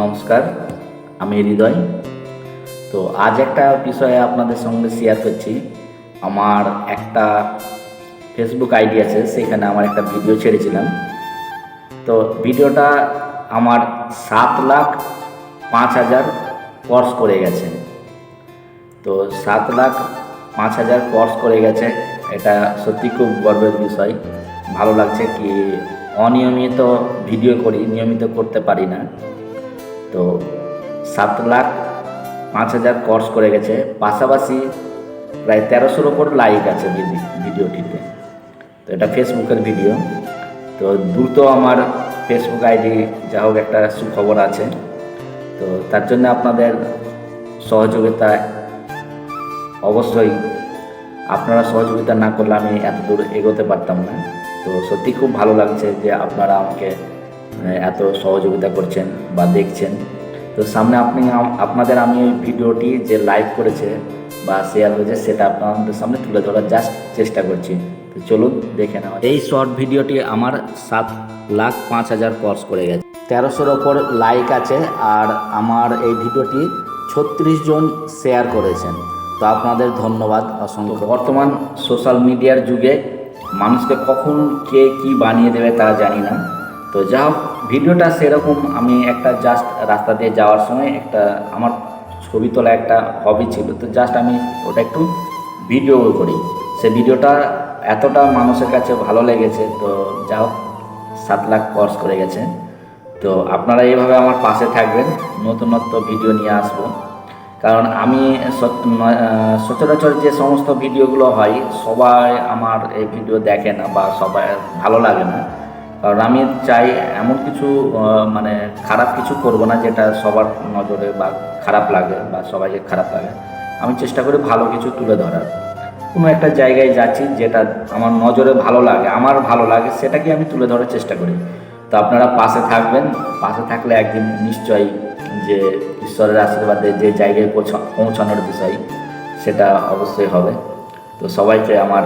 নমস্কার, আমি হৃদয়। তো আজ একটা বিষয়ে আপনাদের সঙ্গে শেয়ার করছি। আমার একটা ফেসবুক আইডি আছে, সেখানে আমার একটা ভিডিও ছেড়েছিলাম। তো ভিডিওটা আমার সাত লাখ পাঁচ হাজার কর্স করে গেছে। তো সাত লাখ পাঁচ হাজার কর্স করে গেছে, এটা সত্যি খুব গর্বের বিষয়। ভালো লাগছে কি অনিয়মিত ভিডিও করি, নিয়মিত করতে পারি না। তো সাত লাখ পাঁচ হাজার কর্স করে গেছে। পাশাপাশি প্রায় তেরোশোর ওপর লাইক আছে ভিডি- ভিডিওটিতে তো এটা ফেসবুকের ভিডিও তো দ্রুত আমার ফেসবুক আইডি যা হোক একটা সুখবর আছে। তো তার জন্য আপনাদের সহযোগিতা অবশ্যই। আপনারা সহযোগিতা না করলে আমি এত দূর এগোতে পারতাম না। তো সত্যি খুব ভালো লাগছে যে আপনারা আমাকে এত সহযোগিতা করছেন বা দেখছেন। তো সামনে আপনি আপনাদের আমি ওই ভিডিওটি যে লাইভ করেছে বা শেয়ার হয়েছে সেটা আপনাদের সামনে তুলে ধরার জাস্ট চেষ্টা করছি। তো চলুন দেখে নেওয়া এই শর্ট ভিডিওটি আমার সাত লাখ পাঁচ হাজার কর্স করে গেছে। তেরোশোর ওপর লাইক আছে আর আমার এই ভিডিওটি ছত্রিশ জন শেয়ার করেছেন। তো আপনাদের ধন্যবাদ অসংখ্য। বর্তমান সোশ্যাল মিডিয়ার যুগে মানুষকে কখন কে কি বানিয়ে দেবে তা জানি না। তো যা ভিডিওটা সেরকম, আমি একটা জাস্ট রাস্তা দিয়ে যাওয়ার সময় একটা, আমার ছবি তোলা একটা হবি ছিল। তো জাস্ট আমি ওটা একটু ভিডিও করি। সে ভিডিওটা এতটা মানুষের কাছে ভালো লেগেছে, তো যা হোক, সাত লাখ কোর্স করে গেছে। তো আপনারা এইভাবে আমার পাশে থাকবেন, নতুনত্ব ভিডিও নিয়ে আসব। কারণ আমি সচরাচর যে সমস্ত ভিডিওগুলো হয়, সবাই আমার এই ভিডিও দেখে না বা সবাই ভালো লাগে না। কারণ আমি চাই এমন কিছু মানে খারাপ কিছু করব না যেটা সবার নজরে বা খারাপ লাগে বা সবাইকে খারাপ লাগে। আমি চেষ্টা করি ভালো কিছু তুলে ধরার। কোনো একটা জায়গায় যাচ্ছি যেটা আমার নজরে ভালো লাগে, আমার ভালো লাগে, সেটাকে আমি তুলে ধরার চেষ্টা করি। তো আপনারা পাশে থাকবেন, পাশে থাকলে একদিন নিশ্চয়ই যে ঈশ্বরের আশীর্বাদে যে জায়গায় পৌঁছা- পৌঁছানোর বিষয়, সেটা অবশ্যই হবে। তো সবাইকে আমার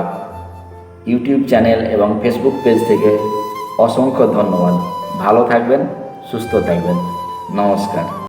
ইউটিউব চ্যানেল এবং ফেসবুক পেজ থেকে অসংখ্য ধন্যবাদ। ভালো থাকবেন সুস্থ থাকবেন। নমস্কার।